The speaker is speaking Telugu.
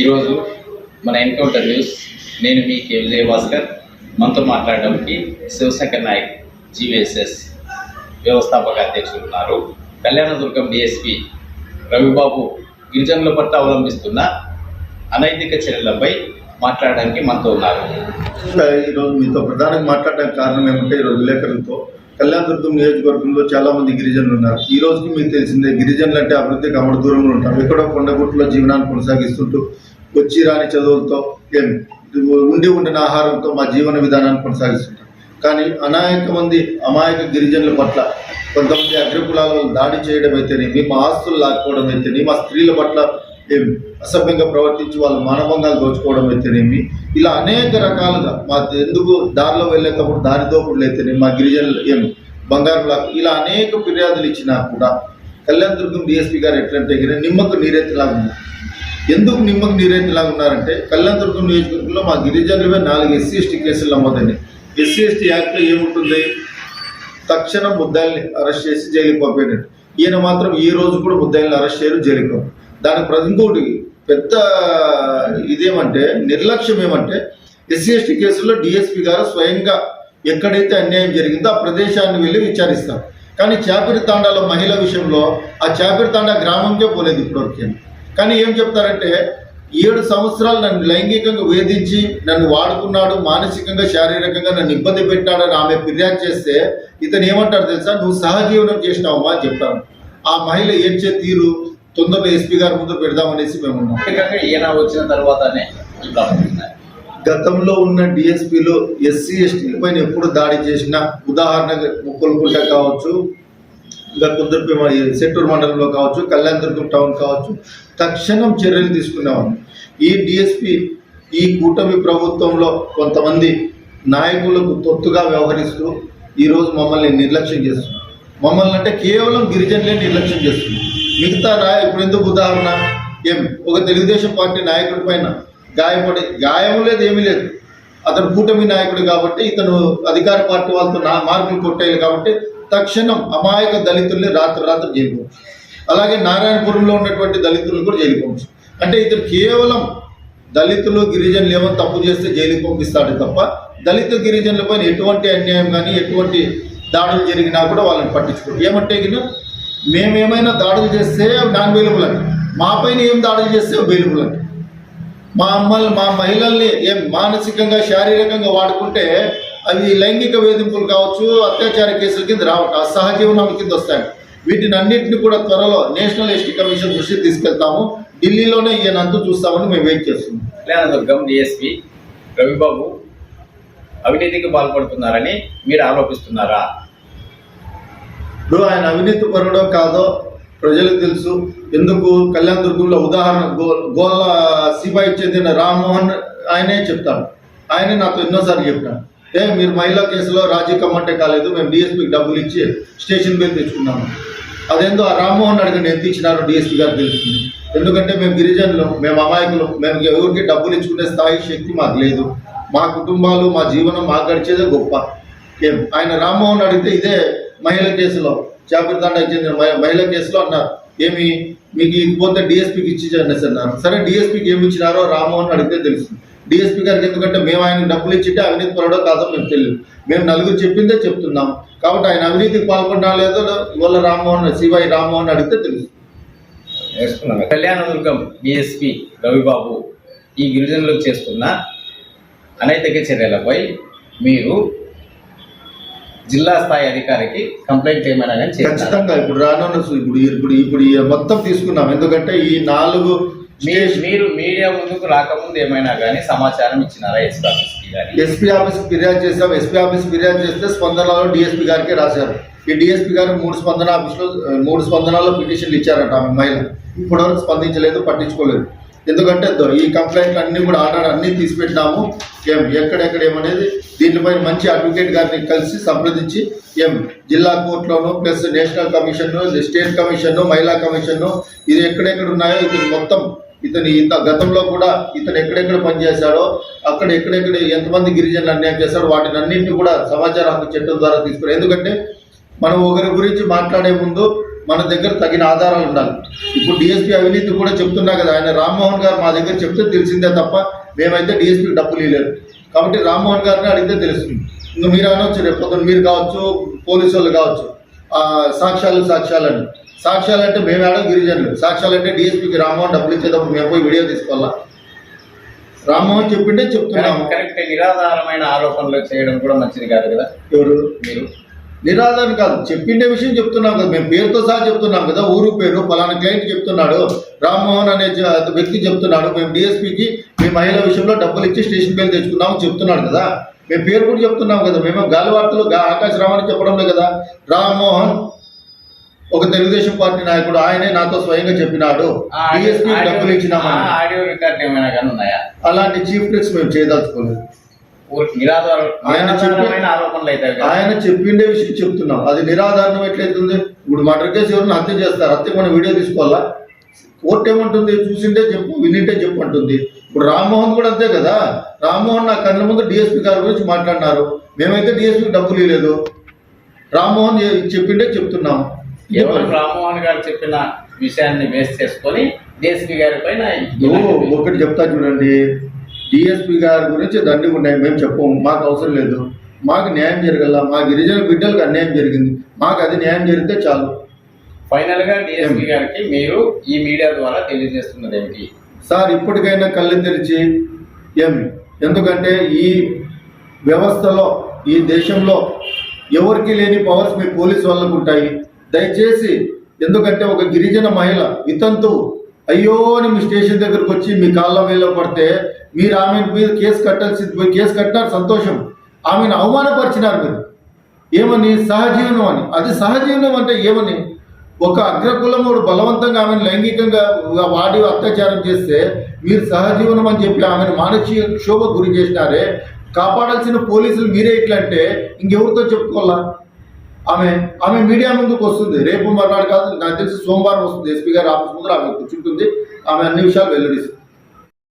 ఈరోజు మన ఎన్కౌంటర్ న్యూస్. నేను మీ కే భాస్కర్. మనతో మాట్లాడడానికి శివశంకర్ నాయక్ జీవీఎస్ఎస్ వ్యవస్థాపక అధ్యక్షులు ఉన్నారు. కళ్యాణదుర్గం డిఎస్పి రవిబాబు గిరిజనుల పట్ల అవలంబిస్తున్న అనైతిక చర్యలపై మాట్లాడడానికి మనతో ఉన్నారు. ఈరోజు మీతో ప్రధానంగా మాట్లాడడానికి కారణం ఏమంటే ఈరోజు విలేకరులతో కళ్యాణదుర్గం నియోజకవర్గంలో చాలా మంది గిరిజనులు ఉన్నారు. ఈ రోజుకి మీకు తెలిసిందే గిరిజనులు అంటే అభివృద్ధి కమడ దూరంలో ఉంటారు. ఎక్కడో కొండగుట్లో జీవనాన్ని కొనసాగిస్తుంటూ వచ్చి రాని చదువులతో ఉండి ఉండిన ఆహారంతో మా జీవన విధానాన్ని కొనసాగిస్తుంటారు. కానీ అనేక మంది అమాయక గిరిజనుల పట్ల కొంతమంది అగ్రకులాల దాడి చేయడం అయితేనేమి మా ఆస్తులు లాక్కోవడం అయితేనేమి మా స్త్రీల పట్ల అసభ్యంగా ప్రవర్తించి వాళ్ళు మానభంగాలు దోచుకోవడం అయితేనేమి ఇలా అనేక రకాలుగా మా ఎందుకు దారిలో వెళ్ళేటప్పుడు దారి దోపుడులు అయితేనేమి మా గిరిజనులు ఏం బంగారు లాక్ ఇలా అనేక ఫిర్యాదులు ఇచ్చినా కూడా కళ్యాణ్ దుర్గం డిఎస్పీ గారు ఎట్లంటే గిన నిమ్మకు నీరెత్తిలాగా ఉన్నారు. ఎందుకు నిమ్మకు నీరెత్తిలాగా ఉన్నారంటే కళ్యాణ్ దుర్గం నియోజకవర్గంలో మా గిరిజనులవే నాలుగు ఎస్సీ ఎస్టీ కేసులు నమోదని ఎస్సీ ఎస్టీ యాక్ట్లో ఏముంటుంది? తక్షణం ముద్దాయిల్ని అరెస్ట్ చేసి జైలుకి పంపేటట్టు ఈయన మాత్రం ఈ రోజు కూడా ముద్దాయిల్ని అరెస్ట్ చేయరు జైలుకి పంపారు. దానికి ప్ర- ఇంకోటి పెద్ద ఇదేమంటే నిర్లక్ష్యం ఏమంటే ఎస్సీ ఎస్టీ కేసుల్లో డిఎస్పీ గారు స్వయంగా ఎక్కడైతే అన్యాయం జరిగిందో ఆ ప్రదేశాన్ని వెళ్ళి విచారిస్తారు. కానీ చాపిరి తాండాల మహిళ విషయంలో ఆ చాపిరి తాండా గ్రామంకే పోలేదు ఇప్పటివరకు. కానీ ఏం చెప్తారంటే ఏడు సంవత్సరాలు నన్ను లైంగికంగా వేధించి నన్ను వాడుకున్నాడు మానసికంగా శారీరకంగా నన్ను ఇబ్బంది పెట్టాడని ఆమె ఫిర్యాదు చేస్తే ఇతను ఏమంటాడు తెలుసా? నువ్వు సహజీవనం చేసినావమ్మా అని చెప్తాను ఆ మహిళ ఏడ్చే తీరు తొందరలో ఎస్పీ గారి ముందు పెడదామనేసి మేము ఉన్నాం. ఈయన వచ్చిన తర్వాతనే. గతంలో ఉన్న డిఎస్పీలు ఎస్సీ ఎస్టీల పైన ఎప్పుడు దాడి చేసినా ఉదాహరణగా ముక్కలకుంట కావచ్చు ఇంకా కుదుర్పి సెట్టూరు మండలంలో కావచ్చు కళ్యాణదుర్గం టౌన్ కావచ్చు తక్షణం చర్యలు తీసుకునేవాడిని ఈ డిఎస్పీ ఈ కూటమి ప్రభుత్వంలో కొంతమంది నాయకులకు తొత్తుగా వ్యవహరిస్తూ ఈరోజు మమ్మల్ని నిర్లక్ష్యం చేస్తున్నారు. మమ్మల్ని అంటే కేవలం గిరిజనులే నిర్లక్ష్యం చేస్తున్నారు. మిగతా నాయ ఇప్పుడు ఎందుకు ఉదాహరణ? ఏం? ఒక తెలుగుదేశం పార్టీ నాయకుడి పైన గాయపడి గాయం లేదు ఏమీ లేదు. అతను కూటమి నాయకుడు కాబట్టి ఇతను అధికార పార్టీ వాళ్ళతో నా మార్కులు కొట్టేయాలి కాబట్టి తక్షణం అమాయక దళితుల్ని రాత్రి రాత్రి జైలు అలాగే నారాయణపురంలో ఉన్నటువంటి దళితులను కూడా జైలు పంపించు అంటే ఇతను కేవలం దళితులు గిరిజనులు ఏమో తప్పు చేస్తే జైలుకి పంపిస్తాడు తప్ప దళిత గిరిజనులపైన ఎటువంటి అన్యాయం కానీ ఎటువంటి దాడులు జరిగినా కూడా వాళ్ళని పట్టించుకోరు ఏమంటే మేమేమైనా దాడులు చేస్తే నాన్ అవైలబుల్ అండి మా పైన ఏం దాడులు చేస్తే అవైలబుల్ మా అమ్మల్ని మా మహిళల్ని ఏం మానసికంగా శారీరకంగా వాడుకుంటే అవి లైంగిక వేధింపులు కావచ్చు అత్యాచార కేసుల కింద రావట అసహజీవనం కింద వస్తాయి వీటిని అన్నింటినీ కూడా త్వరలో నేషనల్ ఎస్టీ కమిషన్ దృష్టికి తీసుకెళ్తాము. ఢిల్లీలోనే ఈయన అంతు చూస్తామని మేము వెయిట్ చేస్తున్నాం. కళ్యాణదుర్గం డిఎస్పి రవిబాబు అవినీతికి పాల్పడుతున్నారని మీరు ఆరోపిస్తున్నారా? ఆయన అవినీతి పరుడో కాదో ప్రజలకు తెలుసు. ఎందుకు? కళ్యాణ దుర్గంలో ఉదాహరణ గో గోళ్ళ సిపాయి చెందిన రామ్మోహన్ ఆయనే చెప్తాడు. ఆయనే నాతో ఎన్నోసార్లు చెప్పాను ఏ మీరు మహిళా కేసులో రాజీ కమ్మంటే కాలేదు మేము డిఎస్పీకి డబ్బులు ఇచ్చి స్టేషన్ బిల్ తెచ్చుకున్నాము అదేందో ఆ రామ్మోహన్ అడిగిన ఎంత ఇచ్చినారు డిఎస్పీ గారు తెలుస్తుంది. ఎందుకంటే మేము గిరిజనులు మేము అమాయకులు మేము ఎవరికి డబ్బులు ఇచ్చుకునే స్థాయి శక్తి మాకు లేదు. మా కుటుంబాలు మా జీవనం మాకు గడిచేదే గొప్ప. ఏం? ఆయన రామ్మోహన్ అడిగితే ఇదే మహిళ కేసులో చాపిరితండకి చెందిన మహి- మహిళ కేసులో అన్నారు. ఏమి? మీకు ఇకపోతే డిఎస్పీకి ఇచ్చి అనేసి అన్నారు. సరే డిఎస్పీకి ఏమి ఇచ్చినారో రామోహన్ అడిగితే తెలుస్తుంది. డిఎస్పీ గారికి ఎందుకంటే మేము ఆయన డబ్బులు ఇచ్చితే అవినీతి పడడో కాదో మేము తెలియదు. మేము నలుగురు చెప్పిందే చెప్తున్నాం. కాబట్టి ఆయన అవినీతికి పాల్పడ్డా లేదో ఇవాళ రామ్మోహన్ సివై రామ్మోహన్ అడిగితే తెలుస్తుంది. కళ్యాణదుర్గం డిఎస్పి రవిబాబు ఈ గిరిజనులకు చేస్తున్న అనైతిక చర్యలపై మీరు జిల్లా స్థాయి అధికారికి కంప్లైంట్ ఏమైనా కానీ ఖచ్చితంగా ఇప్పుడు రానున్న ఇప్పుడు ఇప్పుడు ఇప్పుడు మొత్తం తీసుకున్నాం. ఎందుకంటే ఈ నాలుగు మీరు మీడియా ముందుకు రాకముందు ఏమైనా కానీ సమాచారం ఇచ్చినారా ఎస్పీ ఆఫీస్కి కానీ ఎస్పీ ఆఫీస్ ఫిర్యాదు చేసాం ఎస్పీ ఆఫీస్ ఫిర్యాదు చేస్తే స్పందనలో డిఎస్పీ గారికి రాశారు. ఈ డిఎస్పీ గారు మూడు స్పందన ఆఫీస్లో మూడు స్పందనాల్లో పిటిషన్లు ఇచ్చారట మహిళ. ఇప్పటివరకు స్పందించలేదు పట్టించుకోలేదు. ఎందుకంటే ఈ కంప్లైంట్లు అన్ని కూడా ఆర్డర్ అన్ని తీసిపెట్టినాము. ఏం ఎక్కడెక్కడ ఏమనేది దీనిపై మంచి అడ్వకేట్ గారిని కలిసి సంప్రదించి ఏం జిల్లా కోర్టులోను plus national commission state commission మహిళా కమిషన్ ఇది ఎక్కడెక్కడ ఉన్నాయో ఇది మొత్తం ఇతని ఇంత గతంలో కూడా ఇతను ఎక్కడెక్కడ పనిచేశాడో అక్కడ ఎక్కడెక్కడ ఎంతమంది గిరిజనులు అన్యాయం చేశాడో వాటిని అన్నింటినీ కూడా సమాచార హక్కు చట్టం ద్వారా తీసుకున్నారు ఎందుకంటే మనం ఒకరి గురించి మాట్లాడే ముందు మన దగ్గర తగిన ఆధారాలు ఉండాలి. ఇప్పుడు డిఎస్పీ అవినీతి కూడా చెప్తున్నా కదా ఆయన రామ్మోహన్ గారు మా దగ్గర చెప్తే తెలిసిందే తప్ప మేమైతే డిఎస్పీకి డబ్బులు ఇవ్వలేదు కాబట్టి రామ్మోహన్ గారిని అడిగితే తెలుస్తుంది. ఇంకా మీరు అనొచ్చు రేపు పొద్దున్న మీరు కావచ్చు పోలీసు వాళ్ళు కావచ్చు. సాక్ష్యాలు సాక్ష్యాలని. సాక్ష్యాలు అంటే మేము ఆడో గిరిజనులు. సాక్ష్యాలు అంటే డిఎస్పీకి రామ్మోహన్ డబ్బులు ఇచ్చేటప్పుడు మేము పోయి వీడియో తీసుకోవాలా? రామ్మోహన్ చెప్పింటే చెప్తున్నాము. కరెక్ట్. నిరాధారమైన ఆరోపణలు చేయడం కూడా మంచిది కాదు కదా? ఎవరు? మీరు? నిరాధారణ కాదు. చెప్పిండే విషయం చెప్తున్నాం కదా. మేము పేరుతో సహా చెప్తున్నాం కదా. ఊరు పేరు పలానా క్లయింట్ చెప్తున్నాడు. రామ్మోహన్ అనే వ్యక్తి చెప్తున్నాడు. మేము డిఎస్పీకి మీ మహిళ విషయంలో డబ్బులు ఇచ్చి స్టేషన్ పేరు తెచ్చుకున్నాము చెప్తున్నాడు కదా. మేము పేరు కూడా చెప్తున్నాం కదా. మేము గాలి వార్తలు ఆకాశ రామని చెప్పడం లేదు కదా. రామ్మోహన్ ఒక తెలుగుదేశం పార్టీ నాయకుడు. ఆయనే నాతో స్వయంగా చెప్పినాడు. డబ్బులు ఇచ్చినామని. అలాంటి చీఫ్ ట్రిక్స్ మేము చేయదలుచుకోలేదు. ఆయన ఆరోపణలు అవుతాయి ఆయన చెప్పిండే విషయం చెప్తున్నాం. అది నిరాధారణం ఎట్లయితుంది? ఇప్పుడు మర్డర్ కేసు ఎవరిని హత్య చేస్తారు హత్య మనం వీడియో తీసుకోవాలా? కోర్టు ఏమంటుంది? చూసింటే చెప్పు వినింటే చెప్పు అంటుంది. ఇప్పుడు రామ్మోహన్ కూడా అంతే కదా? రామ్మోహన్ నా కళ్ళ ముందు డిఎస్పీ గారి గురించి మాట్లాడినారు. మేమైతే డిఎస్పీకి డబ్బులు ఇవ్వలేదు రామ్మోహన్ చెప్పిండే చెప్తున్నాం. ఎవరు. రామ్మోహన్ గారు చెప్పిన విషయాన్ని బేస్ చేసుకొని డిఎస్పీ గారి పైన ఒకటి చెప్తా చూడండి. డిఎస్పీ గారి గురించి దండి ఉన్నాయి మేము చెప్పము మాకు అవసరం లేదు. మాకు న్యాయం జరగల మా గిరిజన బిడ్డలకు అన్యాయం జరిగింది. మాకు అది న్యాయం జరిగితే చాలు. ఫైనల్గా డిఎస్పీ గారికి మీరు ఈ మీడియా ద్వారా తెలియజేస్తున్నది ఏమిటి? సార్ ఇప్పటికైనా కళ్ళు తెరిచి ఏమి ఎందుకంటే ఈ వ్యవస్థలో ఈ దేశంలో ఎవరికి లేని పవర్స్ మీ పోలీస్ వాళ్ళకు ఉంటాయి. దయచేసి ఎందుకంటే ఒక గిరిజన మహిళ వితంతు అయ్యో అని మీ స్టేషన్ దగ్గరకు వచ్చి మీ కాళ్ళ వేలో పడితే మీరు ఆమె మీద కేసు కట్టాల్సి పోయి కేసు కట్టినారు సంతోషం. ఆమెను అవమానపరిచినారు మీరు. ఏమని? సహజీవనం అని. అది సహజీవనం అంటే ఏమని? ఒక అగ్రకులముడు బలవంతంగా ఆమెను లైంగికంగా వాడి అత్యాచారం చేస్తే మీరు సహజీవనం అని చెప్పి ఆమెను మానసిక క్షోభ గురి చేసినారే. కాపాడాల్సిన పోలీసులు మీరే ఇట్లంటే అంటే ఇంకెవరితో చెప్పుకోవాలా? ఆమె ఆమె మీడియా ముందుకు వస్తుంది. రేపు మర్నాడు కాదు నాకు తెలిసి సోమవారం వస్తుంది. ఎస్పీ గారి ఆఫీస్ ముందు ఆమె కూర్చుంటుంది. ఆమె అన్ని విషయాలు వెల్లడిస్తుంది.